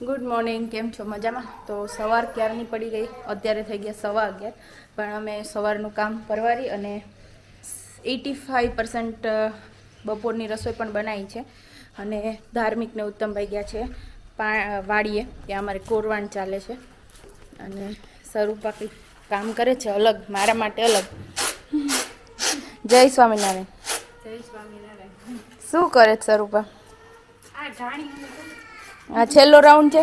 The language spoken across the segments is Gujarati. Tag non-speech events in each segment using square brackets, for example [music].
ગુડ મોર્નિંગ કેમ છો? મજામાં? તો સવાર ક્યારની પડી ગઈ? અત્યારે થઈ ગયા સવા અગિયાર. પણ અમે સવારનું કામ પરવારી અને એટી ફાઇવ પર્સન્ટ બપોરની રસોઈ પણ બનાવી છે. અને ધાર્મિકને ઉત્તમભાઈ ગયા છે પા વાડીએ. ત્યાં અમારે કોરવાણ ચાલે છે. અને સ્વરૂપા કંઈક કામ કરે છે અલગ મારા માટે અલગ. જય સ્વામિનારાયણ. જય સ્વામિનારાયણ. શું કરે છે સ્વરૂપા આ ઢાણી આ છેલ્લો રાઉન્ડ છે?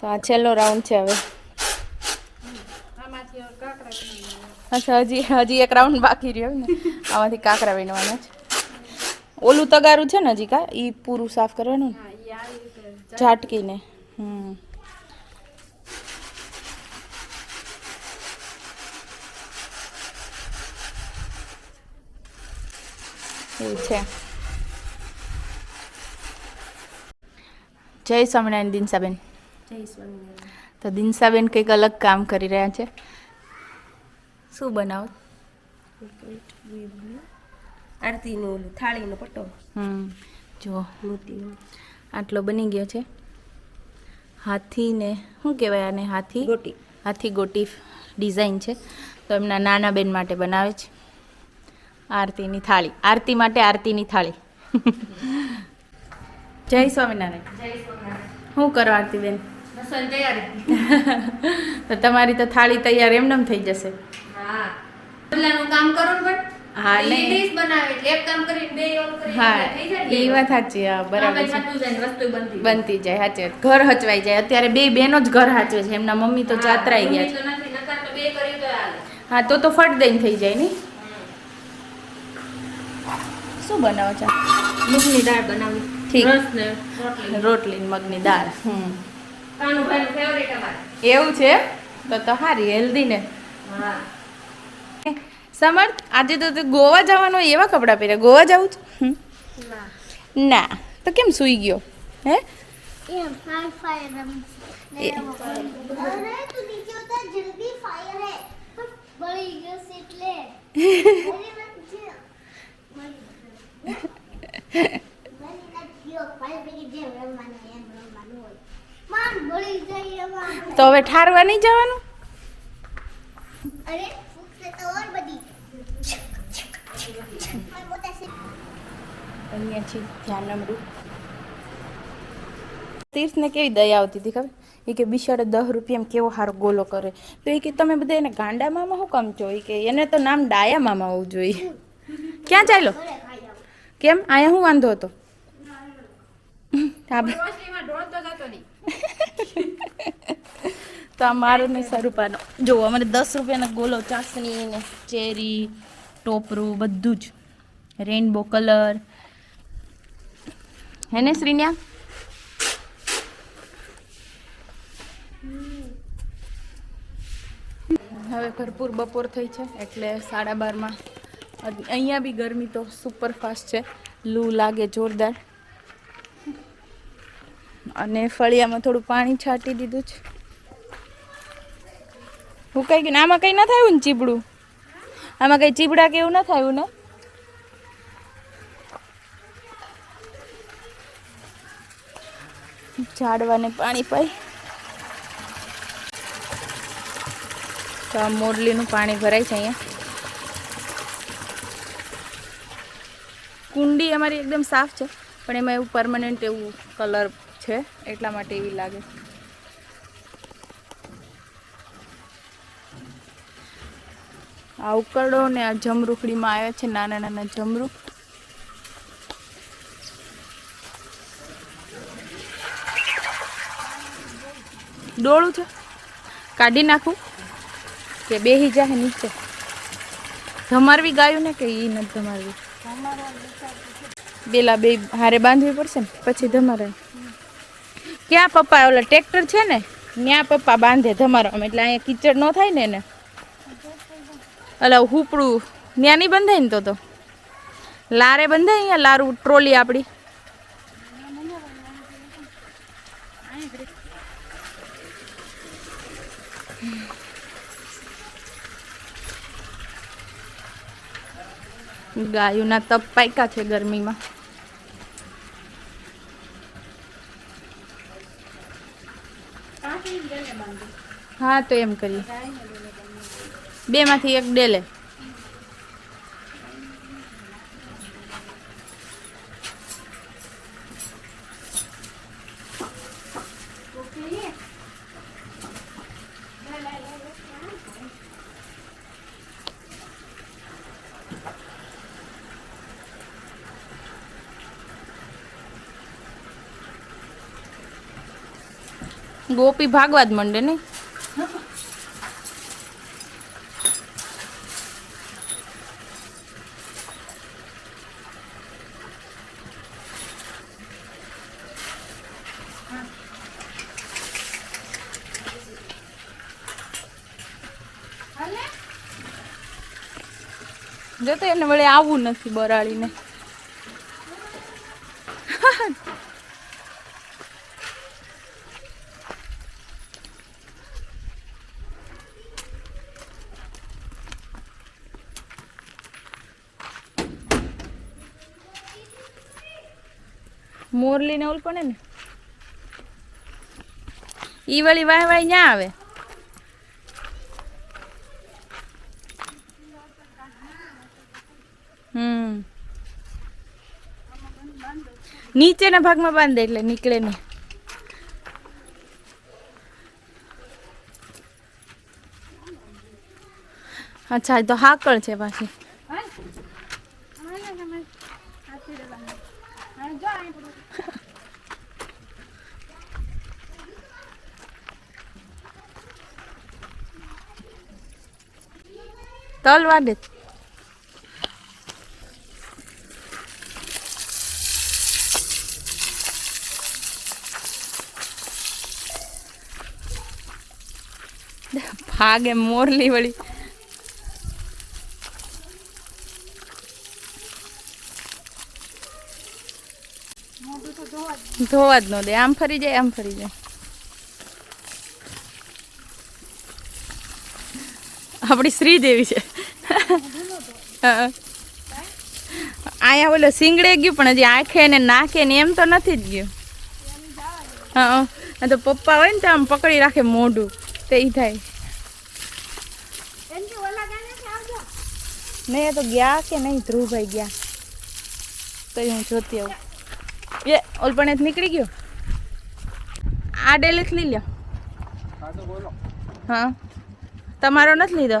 તો આ છેલ્લો રાઉન્ડ છે હવે. અચ્છા હજી હજી એક રાઉન્ડ બાકી રહ્યો ને. આમાંથી કાંકરા વીણવાના છે. ઓલું તગારું છે ને હજી કા? એ પૂરું સાફ કરવાનું ઝાટકીને હમ. એવું છે. જય સ્વામિનારાયણ દિનસાબેન જય સ્વામિનારાયણ. તો દિનસાબેન કંઈક અલગ કામ કરી રહ્યા છે. શું બનાવો? આરતીનું ઓલું થાળીનો પટ્ટો હમ જુઓ. આટલો બની ગયો છે. હાથીને શું કહેવાય આને? હાથી? ગોટી. હાથી ગોટી ડિઝાઇન છે. તો એમના નાના બેન માટે બનાવે છે. આરતીની થાળી. આરતી માટે આરતીની થાળી. જય સ્વામિનારાયણ. શું કરો આરતી બેન? તો તમારી તો થાળી તૈયાર એમનેમ થઈ જશે. હા. એ વાત સાચી હા બરાબર છે. બનતી જાય. સાચી ઘર હચવાઈ જાય. અત્યારે બે બેનો જ ઘર હાચવે છે. એમના મમ્મી તો હા, જાત્રાઈ ગયા છે. હા તો તો ફટ દઈને થઈ જાય ને? શું બનાવો છો? મૂંગની દાળ બનાવી. ઠીક. રોટલી. મગની દાળ હમ. કાનુભાઈનું ફેવરેટ અમારે. એવું છે? તો તો સારી હેલ્ધી ને. સમર્થ આજે તો તું ગોવા જવાનો હોય એવા કપડાં પહેર્યા. ગોવા જવું છું. ના. તો કેમ સૂઈ ગયો? હે? Yeah, [laughs] તો હવે ઠારવા નહીં જવાનું? અહીંયા છે ધ્યાન તીર્થને કેવી દયા આવતી હતી ખબર? એ કે બિચારે દસ રૂપિયામાં કેવો સારો ગોલો કરે. તો એ કે તમે બધા એને ગાંડા મામા શું કામ છો? એ કે એને તો નામ ડાયા મામા હોવું જોઈએ. ક્યાં ચાલ્યો? આવ. કેમ? અહીંયા હું વાંધો હતો? તો આ મારો ને સ્વરૂપાનો. જો અમારે દસ રૂપિયાના ગોલો ચાસણી ને ચેરી ટોપરું બધું જ. Rainbow colour. હે ને શ્રીન્યા? હવે ભરપૂર બપોર થઈ છે એટલે સાડા બારમાં. અહીંયા બી ગરમી તો સુપર ફાસ્ટ છે. લૂ લાગે જોરદાર. અને ફળિયામાં થોડું પાણી છાંટી દીધું છે. હું કઈ ગયું આમાં કઈ ના થયું ને ચીબડું? આમાં કઈ ચીબડા કે એવું ના થયું ને? ઝાડવાને પાણી પાઈ. તો આ મોરલીનું પાણી ભરાય છે અહીંયા. કુંડી અમારી એકદમ સાફ છે, પણ એમાં એવું પરમનન્ટ એવું કલર છે એટલા માટે એવી લાગે. આ ઉકરડો ને આ જમરૂખડીમાં આવ્યા છે નાના નાના જમરૂખ. ડોળું છે. કાઢી નાખું કે બેહી જાય નીચે. ધમારવી ગાયું ને કે એ નથી ધમારવી? પેલા બે હારે બાંધવી પડશે ને પછી ધમારે ક્યાં પપ્પા, ઓલા ટ્રેક્ટર છે ને? ત્યાં પપ્પા બાંધે ધમારવામાં એટલે અહીંયા કીચડ ન થાય ને એને. એટલે હુપડું ત્યાં નહીં બંધાય ને તો તો? લારે બંધાય અહીંયા? લારું ટ્રોલી આપણી ગાયોના તપ પાક્યા છે ગરમીમાં. હા તો એમ કરીએ. બે માંથી એક ડેલે. ગોપી ભાગવા જ મંડે ને? જો તો એને વળે આવવું નથી બરાળીને. મોરલી ને ઓલ પડે ને? ઈ વળી વાય વાય ન્યા આવે? હમ. નીચેના ભાગમાં બાંધે એટલે નીકળે નહીં. અચ્છા તો હાકળ છે પાછી. તલ વાડે ભાગે મોરલી વળી ધોવા જ ન દે આમ ફરી જાય આમ ફરી જાય આપણી શ્રીદેવી છે. અહીંયા ઓલો સિંગડે ગયું પણ હજી આંખે ને નાખે ને એમ તો નથી જ ગયું હા તો પપ્પા હોય ને તો આમ પકડી રાખે મોઢું તે થાય નહીં તો ગયા કે નહીં ધ્રુવભાઈ ગયા. તો હું જોતી આવું. એ ઓલપણે નીકળી ગયો? આ ડેલીથી લઈ લ્યો. હા તમારો નથી લીધો?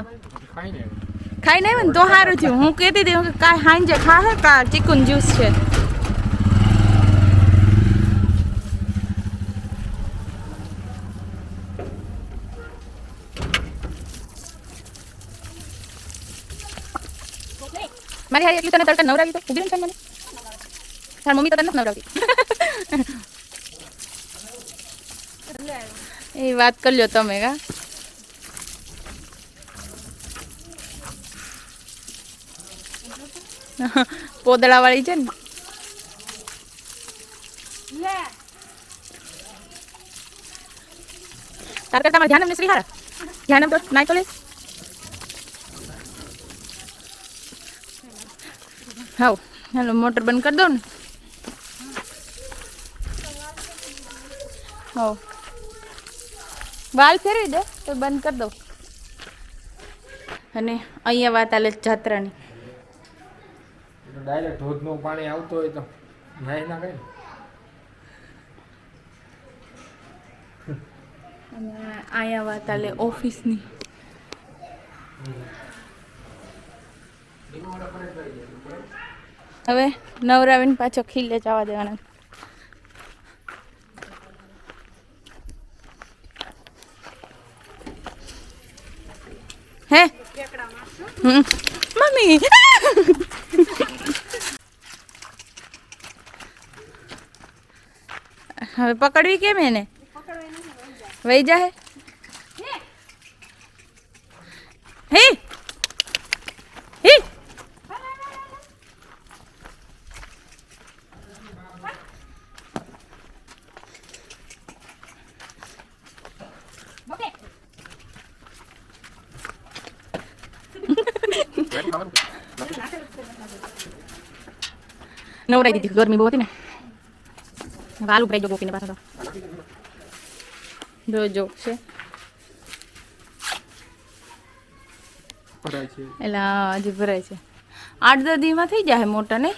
ખાઈ નહીં ને તો સારું થયું. હું કહેતી હતી કે કાંઈ હાંજે ખાહે કા ચીકુન જ્યુસ છે? મારી હારી એટલી તને તડકા નવરાવી તો ઊભી રહી મને. તાર મમ્મી તો તને નવરાવતી. [laughs] એ વાત કરી લ્યો તમે કા [laughs] પોદળા વાળી છે ને. તાર કરતા મારે ધ્યાન શ્રી હારા. ધ્યાન તો નાય તો લે. હાવ હાલો મોટર બંધ કરી દો ને? હાવ વાલ ફેરવી દે તો બંધ કરી દો અને અહીંયા વાત આલે જાત્રાની. ડાયરેક્ટ ધોધનું પાણી આવતું હોય તો નાય ના કઈ અને અહીંયા વાત આલે ઓફિસની. હવે નવરાવીને પાછો ખીલે જવા દેવાના. હે? હમ. મમ્મી! [laughs] હવે પકડવી કેમ એને? વહી જાહે હે હે નવરાઈ દીધી ગરમી બહુ હતી ને વાલ ઉભરાઈ ગયો ગોપીને પાછો તો જો જોક છે એટલે હજી ભરાય છે આઠ દસ દીમાં થઈ જાય મોટા ને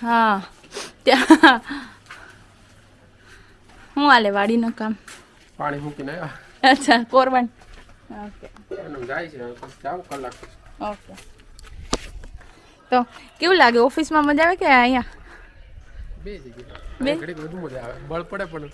હા ત્યાં હું હાલે વાડીનું કામ પાણી મૂકીને આવ્યા અચ્છા કોરબન ઓકે જાય છે કલાક ઓકે તો કેવું લાગે? ઓફિસમાં મજા આવે કે અહીંયા? બે જગ્યાએ. ઘડીક વધુ મજા આવે. બળ પડે પણ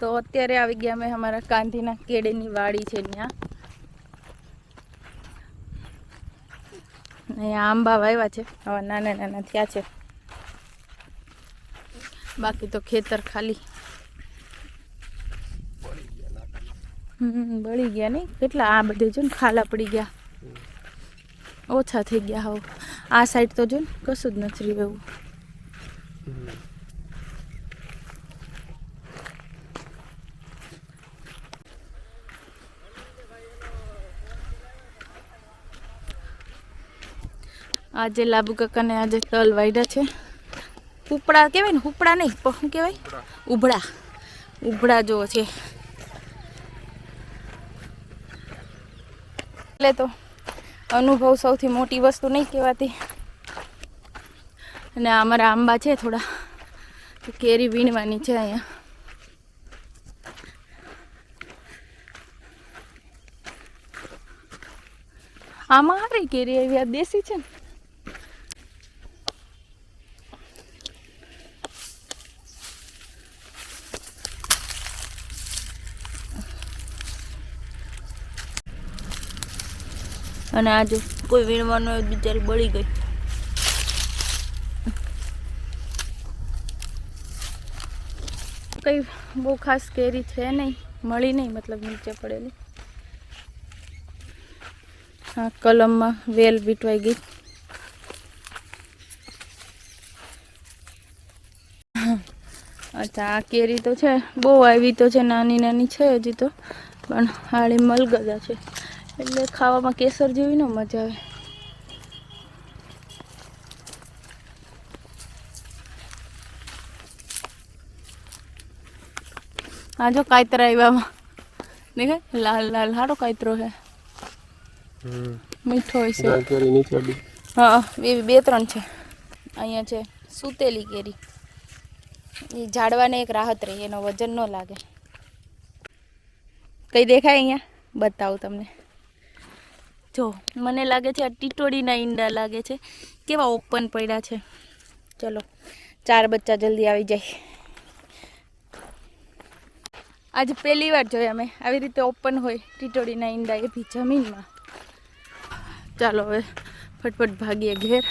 તો અત્યારે આવી ગયા અમે અમારા કાંધીના કેડેની વાડી છે ત્યાં. અહીંયા આંબા વાવ્યા છે. હવે નાના નાના થયા છે. બાકી તો ખેતર ખાલી. બળી ગયા નહીં? કેટલા? આ બધે જો ને ખાલા પડી ગયા. ઓછા થઈ ગયા હવે. આ સાઈડ તો જો ને કશું જ નથી રહ્યું આજે લાબુ કાકાને આજે તલ વાયડા છે. ઉપડા કહેવાય ને ઉપડા નહીં પણ શું કહેવાય ઉભડા ઉભડા જો છે. એટલે તો અનુભવ સૌથી મોટી વસ્તુ નહીં કહેવાતી. અને આ અમારા આંબા છે થોડા. કેરી વીણવાની છે અહીંયા. આમાં હારી કેરી એવી આ દેશી છે ને? અને આજે કોઈ વીણવાનો બિચારી બળી ગઈ. કઈ બહુ ખાસ કેરી છે નહીં, મળી નહીં મતલબ નીચે પડેલી. હા કલમમાં વેલ વીટવાઈ ગઈ. અચ્છા, આ કેરી તો છે, બહુ આવી તો છે, નાની નાની છે હજી તો, પણ હાળી મલગજા છે. એટલે ખાવામાં કેસર જેવી ન મજા આવે. આ જો કાયતરા આવ્યામાં. દેખાય? લાલ લાલ. હારો કાયતરો હે મીઠો હોય છે. હા એવી બે ત્રણ છે. અહીંયા છે સૂતેલી કેરી. એ ઝાડવાને એક રાહત રહી એનો વજન ન લાગે. કઈ દેખાય અહીંયા? બતાવું તમને. જો, મને લાગે છે આ ટીટોડીના ઈંડા લાગે છે. કેવા ઓપન પડ્યા છે. ચલો, ચાર બચ્ચા જલ્દી આવી જાય. આજે પહેલી વાર જોયા અમે, આવી રીતે ઓપન હોય ટીટોડીના ઈંડા એ બી જમીનમાં. ચાલો હવે ફટફટ ભાગીએ ઘેર.